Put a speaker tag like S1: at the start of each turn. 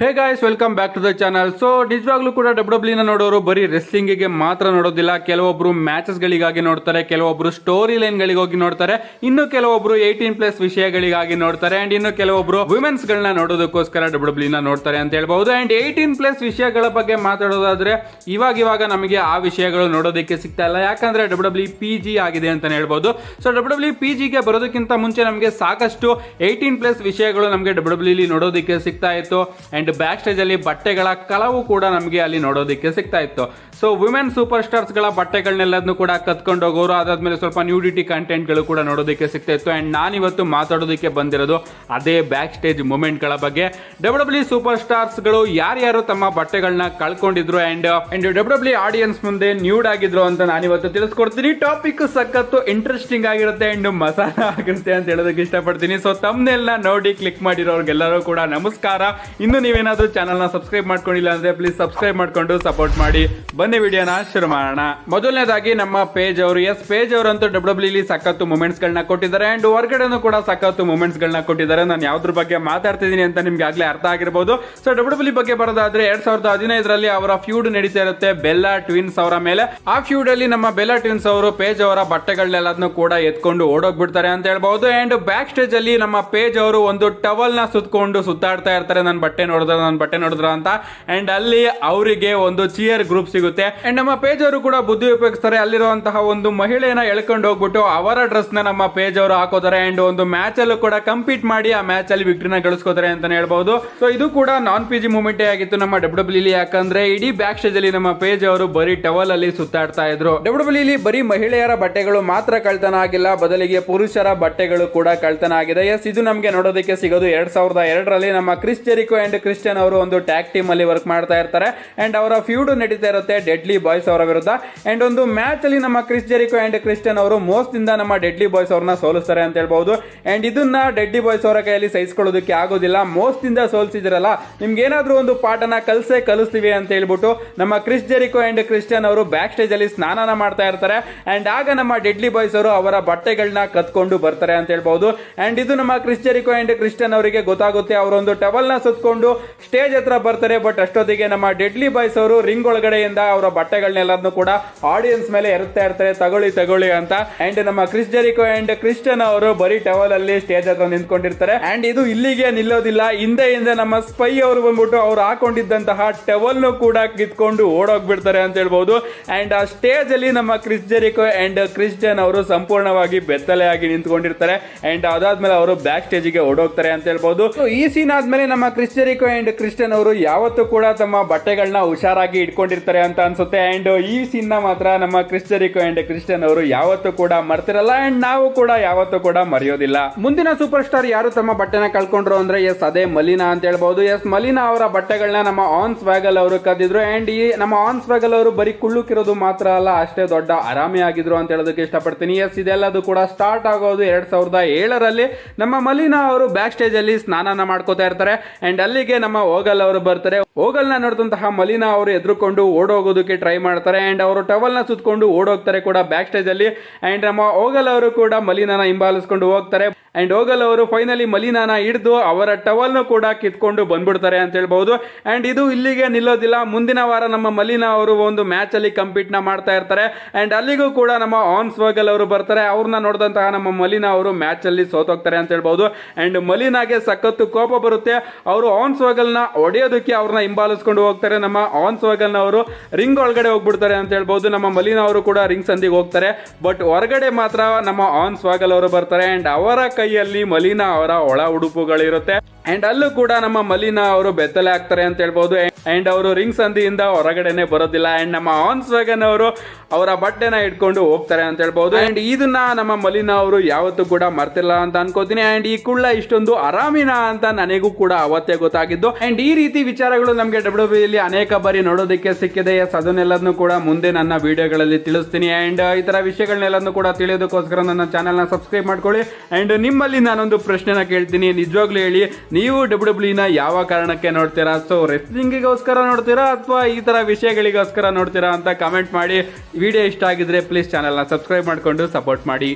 S1: Hey guys welcome back to the channel so ನಿಜವಾಗ್ಲೂ ಕೂಡ W ಡಬ್ಲ್ಯೂನ ನೋಡೋರು ಬರೀ ರೆಸ್ಲಿಂಗಿಗೆ ಮಾತ್ರ ನೋಡೋದಿಲ್ಲ. ಕೆಲವೊಬ್ರು ಮ್ಯಾಚಸ್ ಗಳಿಗಾಗಿ ನೋಡ್ತಾರೆ, ಕೆಲವೊಬ್ರು ಸ್ಟೋರಿ ಲೈನ್ ಗಳಿಗೆ ಹೋಗಿ ನೋಡ್ತಾರೆ, ಇನ್ನು ಕೆಲವೊಬ್ರು ಏಯ್ಟೀನ್ ಪ್ಲಸ್ ವಿಷಯಗಳಿಗಾಗಿ ನೋಡ್ತಾರೆ ಅಂಡ್ ಇನ್ನು ಕೆಲವೊಬ್ರು ವಿಮೆನ್ಸ್ ಗಳನ್ನ ನೋಡೋದಕ್ಕೋಸ್ಕರ ಡಬ್ಲ್ಯೂ ಡಬ್ಲ್ಯೂನ ನೋಡ್ತಾರೆ ಅಂತ ಹೇಳ್ಬಹುದು ಅಂಡ್ ಏಯ್ಟೀನ್ ಪ್ಲಸ್ ವಿಷಯಗಳ ಬಗ್ಗೆ ಮಾತಾಡೋದಾದ್ರೆ ಇವಾಗ ಇವಾಗ ನಮಗೆ ಆ ವಿಷಯಗಳು ನೋಡೋದಕ್ಕೆ ಸಿಗ್ತಾ ಇಲ್ಲ. ಯಾಕಂದ್ರೆ ಡಬ್ಲ್ಯೂ ಡಬ್ಲ್ಯೂ ಪಿ ಜಿ ಆಗಿದೆ ಅಂತ ಹೇಳ್ಬಹುದು ಸೊ ಡಬ್ಲ್ಯೂ ಡಬ್ಲ್ಯೂ ಪಿ ಜಿಗೆ ಬರೋದಕ್ಕಿಂತ ಮುಂಚೆ ನಮಗೆ ಸಾಕಷ್ಟು ಏಯ್ಟೀನ್ ಪ್ಲಸ್ ವಿಷಯಗಳು ನಮಗೆ ಡಬ್ಲ್ಯೂ ಡಬ್ಲ್ಯೂ ನೋಡೋದಕ್ಕೆ ಸಿಗ್ತಾ ಇತ್ತು. ಅಂಡ್ ಬ್ಯಾಕ್ ಸ್ಟೇಜ್ ಅಲ್ಲಿ ಬಟ್ಟೆಗಳ ಕಳವು ಕೂಡ ನಮಗೆ ಅಲ್ಲಿ ನೋಡೋದಕ್ಕೆ ಸಿಗ್ತಾ ಇತ್ತು. ಸೊ ವುಮೆನ್ ಸೂಪರ್ ಸ್ಟಾರ್ಸ್ಗಳ ಬಟ್ಟೆಗಳನ್ನೆಲ್ಲದನ್ನು ಕೂಡ ಕತ್ಕೊಂಡು ಹೋಗೋರು, ಅದಾದ್ಮೇಲೆ ಸ್ವಲ್ಪ ನ್ಯೂಡಿಟಿ ಕಂಟೆಂಟ್ಗಳು ಕೂಡ ನೋಡೋದಕ್ಕೆ ಸಿಗ್ತಾ ಇತ್ತು. ಅಂಡ್ ನಾನಿವತ್ತು ಮಾತಾಡೋದಕ್ಕೆ ಬಂದಿರೋದು ಅದೇ ಬ್ಯಾಕ್ ಸ್ಟೇಜ್ ಮೂಮೆಂಟ್ಗಳ ಬಗ್ಗೆ. ಡಬ್ಲ್ಯೂ ಸೂಪರ್ ಸ್ಟಾರ್ಸ್ಗಳು ಯಾರ್ಯಾರು ತಮ್ಮ ಬಟ್ಟೆಗಳನ್ನ ಕಳ್ಕೊಂಡಿದ್ರು ಅಂಡ್ ಅಂಡ್ ಡಬ್ಲ್ಯೂ ಆಡಿಯನ್ಸ್ ಮುಂದೆ ನ್ಯೂಡ್ ಆಗಿದ್ರು ಅಂತ ನಾನಿವತ್ತು ತಿಳಿಸ್ಕೊಡ್ತೀನಿ. ಟಾಪಿಕ್ ಸಖತ್ತು ಇಂಟ್ರೆಸ್ಟಿಂಗ್ ಆಗಿರುತ್ತೆ ಅಂಡ್ ಮಸಾಲ ಆಗಿರುತ್ತೆ ಅಂತ ಹೇಳೋದಕ್ಕೆ ಇಷ್ಟಪಡ್ತೀನಿ. ಸೊ ತಮ್ಮನೆಲ್ಲ ನೋಡಿ ಕ್ಲಿಕ್ ಮಾಡಿರೋರ್ಗೆಲ್ಲರೂ ಕೂಡ ನಮಸ್ಕಾರ. ಇನ್ನು ನೀವೇನಾದ್ರೂ ಚಾನಲ್ನ ಸಬ್ಸ್ಕ್ರೈಬ್ ಮಾಡ್ಕೊಂಡಿಲ್ಲ ಅಂದ್ರೆ ಪ್ಲೀಸ್ ಸಬ್ಸ್ಕ್ರೈಬ್ ಮಾಡ್ಕೊಂಡು ಸಪೋರ್ಟ್ ಮಾಡಿ. ಬನ್ನಿ. ವಿಡಿಯೋನ ಶುರು ಮಾಡೋಣ. ಮೊದಲನೇದಾಗಿ ನಮ್ಮ ಪೇಜ್ ಅವರು. ಎಸ್ ಪೇಜ್ ಅವರಂತೂ ಡಬ್ಲ್ಯೂ ಡಬ್ಲ್ಯೂ ಸಖತ್ತು ಮೂಮೆಂಟ್ಸ್ ಗಳನ್ನ ಕೊಟ್ಟಿದ್ದಾರೆ. ಅಂಡ್ ಹೊರಗಡೆನೂ ಕೂಡ ಸಖತ್ತು ಮೂಮೆಂಟ್ಸ್ ಗಳನ್ನ ಕೊಟ್ಟಿದ್ದಾರೆ. ನಾನು ಯಾವ್ದ್ರ ಬಗ್ಗೆ ಮಾತಾಡ್ತಿದ್ದೀನಿ ಅಂತ ನಿಮ್ಗೆ ಆಗ್ಲೇ ಅರ್ಥ ಆಗಿರ್ಬೋದು. ಸೊ ಡಬ್ಲ್ಯೂ ಡಬ್ಲ್ಯೂ ಬಗ್ಗೆ ಬರೋದಾದ್ರೆ ಎರಡ್ ಸಾವಿರದ ಹದಿನೈದರಲ್ಲಿ ಅವರ ಫ್ಯೂಡ್ ನಡೀತಾ ಇರುತ್ತೆ ಬೆಲ್ಲಾ ಟ್ವಿನ್ಸ್ ಅವರ ಮೇಲೆ. ಆ ಫ್ಯೂಡ್ ಅಲ್ಲಿ ನಮ್ಮ ಬೆಲ್ಲಾ ಟ್ವಿನ್ಸ್ ಅವರು ಪೇಜ್ ಅವರ ಬಟ್ಟೆಗಳನ್ನೆಲ್ಲದನ್ನು ಕೂಡ ಎತ್ಕೊಂಡು ಓಡೋಗ್ಬಿಡ್ತಾರೆ ಅಂತ ಹೇಳ್ಬಹುದು ಅಂಡ್ ಬ್ಯಾಕ್ ಸ್ಟೇಜ್ ಅಲ್ಲಿ ನಮ್ಮ ಪೇಜ್ ಅವರು ಒಂದು ಟವಲ್ನ ಸುತ್ತಕೊಂಡು ಸುತ್ತಾಡ್ತಾ ಇರ್ತಾರೆ. ನನ್ನ ಬಟ್ಟೆ ನೋಡಿದ್ರ? ನನ್ನ ಬಟ್ಟೆ ನೋಡಿದ್ರ? ಅಂತ. ಅಂಡ್ ಅಲ್ಲಿ ಅವರಿಗೆ ಒಂದು ಚಿಯರ್ ಗ್ರೂಪ್ ಸಿಗುತ್ತೆ. ಅಂಡ್ ನಮ್ಮ ಪೇಜ್ ಅವರು ಕೂಡ ಬುದ್ಧಿ ಉಪಯೋಗಿಸ್ತಾರೆ. ಅಲ್ಲಿರುವಂತಹ ಒಂದು ಮಹಿಳೆಯನ್ನ ಎಳ್ಕೊಂಡು ಹೋಗ್ಬಿಟ್ಟು ಅವರ ಡ್ರೆಸ್ನ ನಮ್ಮ ಪೇಜ್ ಅವರು ಹಾಕೋದಾರೆ ಅಂಡ್ ಒಂದು ಮ್ಯಾಚ್ ಅಲ್ಲೂ ಕೂಡ ಕಂಪೀಟ್ ಮಾಡಿ ಆ ಮ್ಯಾಚ್ ಅಲ್ಲಿ ವಿಕ್ಟ್ರಿನ ಗಳಿಸ್ಕೋತಾರೆ ಅಂತಾನೆ ಹೇಳ್ಬಹುದು ಸೊ ಇದು ಕೂಡ ನಾನ್ ಪಿ ಜಿ ಮೂಮೆಂಟ್ ಆಗಿತ್ತು ನಮ್ಮ ಡಬ್ಲ್ಯೂ ಡಬ್ಲ್ಯೂ ಯಾಕಂದ್ರೆ ಇಡೀ ಬ್ಯಾಕ್ ಸ್ಟೇಜ್ ಅಲ್ಲಿ ನಮ್ಮ ಪೇಜ್ ಅವರು ಬರೀ ಟವಲ್ ಅಲ್ಲಿ ಸುತ್ತಾಡ್ತಾ ಇದ್ರು. ಡಬ್ಲ್ಯೂ ಬರೀ ಮಹಿಳೆಯರ ಬಟ್ಟೆಗಳು ಮಾತ್ರ ಕಳ್ತನ ಆಗಿಲ್ಲ. ಬದಲಿಗೆ ಪುರುಷರ ಬಟ್ಟೆಗಳು ಕೂಡ ಕಳ್ತನ ಆಗಿದೆ. ಎಸ್ ಇದು ನಮಗೆ ನೋಡೋದಕ್ಕೆ ಸಿಗೋದು ಎರಡ್ ಸಾವಿರದ ಎರಡರಲ್ಲಿ ನಮ್ಮ ಕ್ರಿಸ್ ಜೆರಿಕೋ ಅಂಡ್ ಕ್ರಿಶ್ಚಿಯನ್ ಅವರು ಒಂದು ಟ್ಯಾಕ್ ಟೀಮ್ ಅಲ್ಲಿ ವರ್ಕ್ ಮಾಡ್ತಾ ಇರ್ತಾರೆ. ಅಂಡ್ ಅವರ ಫ್ಯೂಡ್ ನಡೀತಾ ಇರುತ್ತೆ. ಡೆಡ್ಲಿ ಬಾಯ್ಸ್ ಅವರ ವಿರುದ್ಧ. ಅಂಡ್ ಒಂದು ಮ್ಯಾಚ್ ಅಲ್ಲಿ ನಮ್ಮ ಕ್ರಿಸ್ ಜೆರಿಕೋ ಅಂಡ್ ಕ್ರಿಸ್ಟಿಯನ್ ಅವರು ಮೋಸದಿಂದ ನಮ್ಮ ಡೆಡ್ಲಿ ಬಾಯ್ಸ್ ಅವ್ರನ್ನ ಸೋಲಿಸ್ತಾರೆ ಅಂತ ಹೇಳ್ಬಹುದು ಅಂಡ್ ಇದನ್ನ ಡೆಡ್ಲಿ ಬಾಯ್ಸ್ ಅವರ ಕೈಯಲ್ಲಿ ಸಹಿಸ್ಕೊಳ್ಳೋದಕ್ಕೆ ಆಗೋದಿಲ್ಲ. ಮೋಸದಿಂದ ಸೋಲಿಸಿದ್ರಲ್ಲ, ನಿಮ್ಗೆ ಏನಾದ್ರು ಒಂದು ಪಾಠನ ಕಲ್ಸೇ ಕಲಿಸ್ತೀವಿ ಅಂತ ಹೇಳ್ಬಿಟ್ಟು ನಮ್ಮ ಕ್ರಿಸ್ ಜೆರಿಕೋ ಅಂಡ್ ಕ್ರಿಸ್ಟಿಯನ್ ಅವರು ಬ್ಯಾಕ್ ಸ್ಟೇಜ್ ಅಲ್ಲಿ ಸ್ನಾನನ ಮಾಡ್ತಾ ಇರ್ತಾರೆ. ಅಂಡ್ ಆಗ ನಮ್ಮ ಡೆಡ್ಲಿ ಬಾಯ್ಸ್ ಅವರು ಅವರ ಬಟ್ಟೆಗಳನ್ನ ಕತ್ಕೊಂಡು ಬರ್ತಾರೆ ಅಂತ ಹೇಳ್ಬಹುದು ಅಂಡ್ ಇದು ನಮ್ಮ ಕ್ರಿಸ್ ಜೆರಿಕೋ ಅಂಡ್ ಕ್ರಿಸ್ಟಿಯನ್ ಅವರಿಗೆ ಗೊತ್ತಾಗುತ್ತೆ. ಅವರೊಂದು ನ ಸುತ್ಕೊಂಡು ಸ್ಟೇಜ್ ಹತ್ರ ಬರ್ತಾರೆ. ಬಟ್ ಅಷ್ಟೊತ್ತಿಗೆ ನಮ್ಮ ಡೆಡ್ಲಿ ಬಾಯ್ಸ್ ಅವರು ರಿಂಗ್ ಒಳಗಡೆಯಿಂದ ಅವರ ಬಟ್ಟೆಗಳನ್ನೆಲ್ಲರನ್ನು ಕೂಡ ಆಡಿಯನ್ಸ್ ಮೇಲೆ ಎರುತ್ತಾ ಇರ್ತಾರೆ. ತಗೊಳ್ಳಿ ತಗೊಳ್ಳಿ ಅಂತ. ಅಂಡ್ ನಮ್ಮ ಕ್ರಿಸ್ ಜೆರಿಕೋ ಅಂಡ್ ಕ್ರಿಸ್ಟಿಯನ್ ಅವರು ಬರೀ ಟವಲ್ ಅಲ್ಲಿ ಸ್ಟೇಜ್ ಹತ್ರ ನಿಂತ್ಕೊಂಡಿರ್ತಾರೆ. ಅಂಡ್ ಇದು ಇಲ್ಲಿಗೆ ನಿಲ್ಲೋದಿಲ್ಲ. ಹಿಂದೆ ಹಿಂದೆ ನಮ್ಮ ಸ್ಪೈ ಅವರು ಬಂದ್ಬಿಟ್ಟು ಅವ್ರು ಹಾಕೊಂಡಿದ್ದಂತಹ ಟವಲ್ ಕೂಡ ಕಿತ್ಕೊಂಡು ಓಡೋಗ್ಬಿಡ್ತಾರೆ ಅಂತ ಹೇಳ್ಬಹುದು ಅಂಡ್ ಆ ಸ್ಟೇಜ್ ಅಲ್ಲಿ ನಮ್ಮ ಕ್ರಿಸ್ ಜೆರಿಕೋ ಅಂಡ್ ಕ್ರಿಸ್ಟಿಯನ್ ಅವರು ಸಂಪೂರ್ಣವಾಗಿ ಬೆತ್ತಲೆಯಾಗಿ ನಿಂತ್ಕೊಂಡಿರ್ತಾರೆ. ಅಂಡ್ ಅದಾದ್ಮೇಲೆ ಅವರು ಬ್ಯಾಕ್ ಸ್ಟೇಜ್ಗೆ ಓಡೋಗ್ತಾರೆ ಅಂತ ಹೇಳ್ಬಹುದು ಈ ಸೀನ್ ಆದ್ಮೇಲೆ ನಮ್ಮ ಕ್ರಿಸ್ ಜೆರಿಕೋ ಅಂಡ್ ಕ್ರಿಸ್ಟಿಯನ್ ಅವರು ಯಾವತ್ತೂ ಕೂಡ ತಮ್ಮ ಬಟ್ಟೆಗಳನ್ನ ಹುಷಾರಾಗಿ ಇಟ್ಕೊಂಡಿರ್ತಾರೆ ಅಂತ ಅನ್ಸುತ್ತೆ. ಅಂಡ್ ಈ ಸೀನ್ನ ಮಾತ್ರ ನಮ್ಮ ಕ್ರಿಶ್ಚರಿಕೋ ಅಂಡ್ ಕ್ರಿಶ್ಚಿಯನ್ ಅವರು ಯಾವತ್ತೂ ಕೂಡ ಮರ್ತಿರಲ್ಲ. ಅಂಡ್ ನಾವು ಕೂಡ ಯಾವತ್ತೂ ಕೂಡ ಮರೆಯೋದಿಲ್ಲ. ಮುಂದಿನ ಸೂಪರ್ ಸ್ಟಾರ್ ಯಾರು ತಮ್ಮ ಬಟ್ಟೆನ ಕಳ್ಕೊಂಡ್ರು ಅಂದ್ರೆ ಎಸ್ ಅದೇ ಮಲಿನಾ ಅಂತ ಹೇಳ್ಬಹುದು ಎಸ್ ಮಲಿನಾ ಅವರ ಬಟ್ಟೆಗಳನ್ನ ನಮ್ಮ ಆನ್ ಸ್ವಾಗಲ್ ಅವರು ಕದ್ದಿದ್ರು. ಅಂಡ್ ಈ ನಮ್ಮ ಆನ್ ಸ್ವಾಗಲ್ ಅವರು ಬರೀ ಕುಳ್ಳುಕಿರೋದು ಮಾತ್ರ ಅಲ್ಲ, ಅಷ್ಟೇ ದೊಡ್ಡ ಆರಾಮಿ ಆಗಿದ್ರು ಅಂತ ಹೇಳೋದಕ್ಕೆ ಇಷ್ಟಪಡ್ತೀನಿ. ಎಸ್ ಇದೆಲ್ಲದೂ ಕೂಡ ಸ್ಟಾರ್ಟ್ ಆಗೋದು ಎರಡ್ ಸಾವಿರದ ಏಳರಲ್ಲಿ ನಮ್ಮ ಮಲಿನಾ ಅವರು ಬ್ಯಾಕ್ ಸ್ಟೇಜ್ ಅಲ್ಲಿ ಸ್ನಾನ ಮಾಡ್ಕೋತಾ ಇರ್ತಾರೆ. ಅಂಡ್ ಅಲ್ಲಿಗೆ ನಮ್ಮ ಓಗಲ್ ಅವರು ಬರ್ತಾರೆ. ಹೋಗಲ್ನ ನೋಡಿದಂತಹ ಮಲಿನಾ ಅವರು ಎದುರುಕೊಂಡು ಓಡೋಗೋದಕ್ಕೆ ಟ್ರೈ ಮಾಡ್ತಾರೆ. ಆ್ಯಂಡ್ ಅವರು ಟವಲ್ನ ಸುತ್ತಕೊಂಡು ಓಡೋಗ್ತಾರೆ ಕೂಡ ಬ್ಯಾಕ್ ಸ್ಟೇಜಲ್ಲಿ ಆ್ಯಂಡ್ ನಮ್ಮ ಓಗಲ್ ಅವರು ಕೂಡ ಮಲಿನಾನ ಹಿಂಬಾಲಿಸ್ಕೊಂಡು ಹೋಗ್ತಾರೆ. ಅಂಡ್ ಓಗಲ್ ಅವರು ಫೈನಲಿ ಮಲಿನಾನ ಹಿಡಿದು ಅವರ ಟವಲ್ ನು ಕೂಡ ಕಿತ್ಕೊಂಡು ಬಂದ್ಬಿಡ್ತಾರೆ ಅಂತ ಹೇಳ್ಬೋದು ಅಂಡ್ ಇದು ಇಲ್ಲಿಗೆ ನಿಲ್ಲೋದಿಲ್ಲ. ಮುಂದಿನ ವಾರ ನಮ್ಮ ಮಲಿನಾ ಅವರು ಒಂದು ಮ್ಯಾಚ್ ಅಲ್ಲಿ ಕಂಪೀಟ್ನ ಮಾಡ್ತಾ ಇರ್ತಾರೆ. ಅಂಡ್ ಅಲ್ಲಿಗೂ ಕೂಡ ನಮ್ಮ ಆನ್ ಸ್ವಗಲ್ ಅವರು ಬರ್ತಾರೆ. ಅವ್ರನ್ನ ನೋಡಿದಂತಹ ನಮ್ಮ ಮಲಿನಾ ಅವರು ಮ್ಯಾಚ್ ಅಲ್ಲಿ ಸೋತೋಗ್ತಾರೆ ಅಂತ ಹೇಳ್ಬೋದು ಅಂಡ್ ಮಲಿನಾಗೆ ಸಖತ್ತು ಕೋಪ ಬರುತ್ತೆ. ಅವರು ಆನ್ ಸ್ವಗಲ್ನ ಹೊಡೆಯೋದಕ್ಕೆ ಅವ್ರನ್ನ ಹಿಂಬಾಲಿಸ್ಕೊಂಡು ಹೋಗ್ತಾರೆ. ನಮ್ಮ ಆನ್ ಸ್ವಗಲ್ ಅವರು ರಿಂಗ್ ಒಳಗಡೆ ಹೋಗ್ಬಿಡ್ತಾರೆ ಅಂತ ಹೇಳ್ಬೋದು ನಮ್ಮ ಮಲಿನಾ ಅವರು ಕೂಡ ರಿಂಗ್ ಸಂದಿಗೆ ಹೋಗ್ತಾರೆ. ಬಟ್ ಹೊರಗಡೆ ಮಾತ್ರ ನಮ್ಮ ಆನ್ ಸ್ವಾಗಲ್ ಅವರು ಬರ್ತಾರೆ. ಅಂಡ್ ಅವರ ಕೈಯಲ್ಲಿ ಮಲಿನಾ ಅವರ ಒಳ ಉಡುಪುಗಳಿರುತ್ತೆ. ಅಂಡ್ ಅಲ್ಲೂ ಕೂಡ ನಮ್ಮ ಮಲಿನಾ ಅವರು ಬೆತ್ತಲೆ ಆಗ್ತಾರೆ ಅಂತ ಹೇಳ್ಬೋದು. ಅಂಡ್ ಅವರು ರಿಂಗ್ ಸಂದಿಯಿಂದ ಹೊರಗಡೆನೆ ಬರೋದಿಲ್ಲ. ಅಂಡ್ ನಮ್ಮ ಆನ್ ವ್ಯಾಗನ್ ಅವರು ಅವರ ಬಟ್ಟೆನ ಇಟ್ಕೊಂಡು ಹೋಗ್ತಾರೆ ಅಂತ ಹೇಳ್ಬೋದು. ಅಂಡ್ ಇದನ್ನ ನಮ್ಮ ಮಲಿನಾ ಅವರು ಯಾವತ್ತೂ ಕೂಡ ಮರ್ತಿಲ್ಲ ಅಂತ ಅನ್ಕೋತೀನಿ. ಅಂಡ್ ಈ ಕುಳ್ಳ ಇಷ್ಟೊಂದು ಆರಾಮಿನ ಅಂತ ನನಗೂ ಕೂಡ ಅವತ್ತೇ ಗೊತ್ತಾಗಿದ್ದು. ಅಂಡ್ ಈ ರೀತಿ ವಿಚಾರಗಳು ನಮಗೆ ಡಬ್ಲ್ಯೂ ಬಿಲಿ ಅನೇಕ ಬಾರಿ ನೋಡೋದಕ್ಕೆ ಸಿಕ್ಕಿದೆ. ಎಸ್ ಅದನ್ನೆಲ್ಲದನ್ನು ಕೂಡ ಮುಂದೆ ನನ್ನ ವಿಡಿಯೋಗಳಲ್ಲಿ ತಿಳಿಸ್ತೀನಿ. ಅಂಡ್ ಈ ತರ ವಿಷಯಗಳನ್ನೆಲ್ಲದನ್ನು ಕೂಡ ತಿಳಿಯೋದಕ್ಕೋಸ್ಕರ ನನ್ನ ಚಾನೆಲ್ನ ಸಬ್ಸ್ಕ್ರೈಬ್ ಮಾಡ್ಕೊಳ್ಳಿ. ಅಂಡ್ ನಿಮ್ಮಲ್ಲಿ ನಾನೊಂದು ಪ್ರಶ್ನೆನ ಕೇಳ್ತೀನಿ. ನಿಜವಾಗ್ಲೂ ಹೇಳಿ ನೀವು ಡಬ್ಲ್ಯೂ ಡಬ್ಲ್ಯೂನ ಯಾವ ಕಾರಣಕ್ಕೆ ನೋಡ್ತೀರಾ? ಸೊ ರೆಸ್ಲಿಂಗಿಗೋಸ್ಕರ ನೋಡ್ತೀರಾ ಅಥವಾ ಈ ಥರ ವಿಷಯಗಳಿಗೋಸ್ಕರ ನೋಡ್ತೀರಾ ಅಂತ ಕಮೆಂಟ್ ಮಾಡಿ. ವಿಡಿಯೋ ಇಷ್ಟ ಆಗಿದ್ರೆ ಪ್ಲೀಸ್ ಚಾನಲ್ನ ಸಬ್ಸ್ಕ್ರೈಬ್ ಮಾಡಿಕೊಂಡು ಸಪೋರ್ಟ್ ಮಾಡಿ.